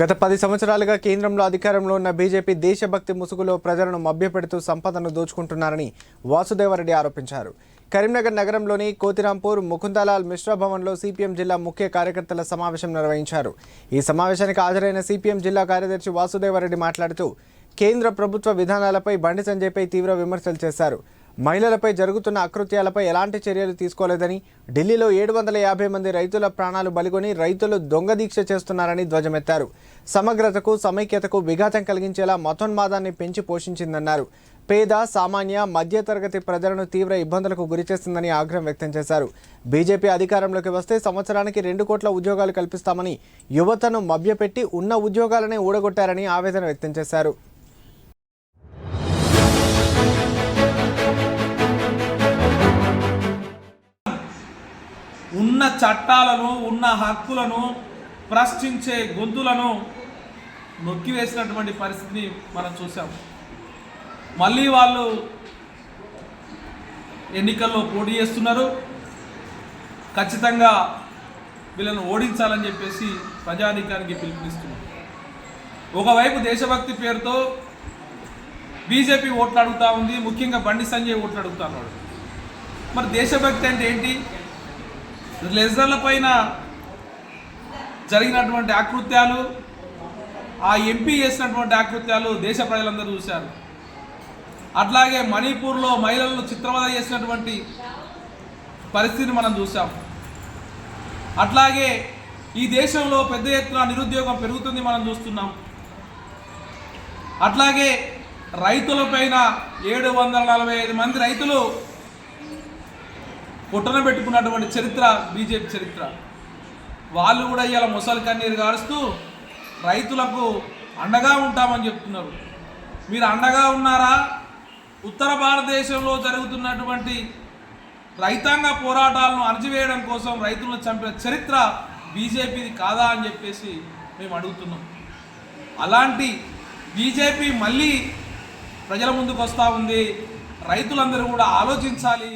గత పది సంవత్సరాలుగా కేంద్రంలో అధికారంలో ఉన్న బీజేపీ దేశభక్తి ముసుగులో ప్రజలను మభ్యపెడుతూ సంపదను దోచుకుంటున్నారని వాసుదేవరెడ్డి ఆరోపించారు. కరీంనగర్ నగరంలోని కోతిరాంపూర్ ముకుందలాల్ మిశ్రా భవన్లో సిపిఎం జిల్లా ముఖ్య కార్యకర్తల సమావేశం నిర్వహించారు. ఈ సమావేశానికి హాజరైన సిపిఎం జిల్లా కార్యదర్శి వాసుదేవరెడ్డి మాట్లాడుతూ కేంద్ర ప్రభుత్వ విధానాలపై బండి సంజయ్పై తీవ్ర విమర్శలు చేశారు. మహిళలపై జరుగుతున్న అకృత్యాలపై ఎలాంటి చర్యలు తీసుకోలేదని ఢిల్లీలో ఏడు వందల యాభై మంది రైతుల ప్రాణాలు బలిగొని రైతులు దొంగ దీక్ష చేస్తున్నారని ధ్వజమెత్తారు. సమగ్రతకు సమైక్యతకు విఘాతం కలిగించేలా మతోన్మాదాన్ని పెంచి పోషించిందన్నారు. పేద సామాన్య మధ్యతరగతి ప్రజలను తీవ్ర ఇబ్బందులకు గురిచేస్తుందని ఆగ్రహం వ్యక్తం చేశారు. బీజేపీ అధికారంలోకి వస్తే సంవత్సరానికి రెండు కోట్ల ఉద్యోగాలు కల్పిస్తామని యువతను మభ్యపెట్టి ఉన్న ఉద్యోగాలనే ఊడగొట్టారని ఆవేదన వ్యక్తం చేశారు. ఉన్న చట్టాలను ఉన్న హక్కులను ప్రశ్నించే గొంతులను నొక్కివేసినటువంటి పరిస్థితిని మనం చూసాం మళ్ళీ వాళ్ళు ఎన్నికల్లో పోటీ చేస్తున్నారు. ఖచ్చితంగా వీళ్ళను ఓడించాలని చెప్పేసి ప్రజానీకానికి పిలుపునిస్తున్నారు ఒకవైపు దేశభక్తి పేరుతో బీజేపీ ఓట్లు అడుగుతూ ఉంది ముఖ్యంగా బండి సంజయ్ ఓట్లు అడుగుతా ఉన్నాడు. మరి దేశభక్తి అంటే ఏంటి? లెజర్ల పైన జరిగినటువంటి ఆకృత్యాలు ఆ ఎంపీ చేసినటువంటి ఆకృత్యాలు దేశ ప్రజలందరూ చూశారు. అట్లాగే మణిపూర్లో మహిళలను చిత్రవద చేసినటువంటి పరిస్థితిని మనం చూసాం అట్లాగే ఈ దేశంలో పెద్ద ఎత్తున నిరుద్యోగం పెరుగుతుంది మనం చూస్తున్నాం. అట్లాగే రైతులపైన ఏడు వందల నలభై ఐదు మంది రైతులు పుట్టన పెట్టుకున్నటువంటి చరిత్ర బీజేపీ చరిత్ర. వాళ్ళు కూడా ఇవాళ ముసలి కన్నీరు కారుస్తూ రైతులకు అండగా ఉంటామని చెప్తున్నారు. మీరు అండగా ఉన్నారా? ఉత్తర భారతదేశంలో జరుగుతున్నటువంటి రైతాంగ పోరాటాలను అణచివేయడం కోసం రైతులను చంపిన చరిత్ర బీజేపీది కాదా అని చెప్పేసి మేము అడుగుతున్నాం. అలాంటి బీజేపీ మళ్ళీ ప్రజల ముందుకు వస్తూ ఉంది. రైతులందరూ కూడా ఆలోచించాలి.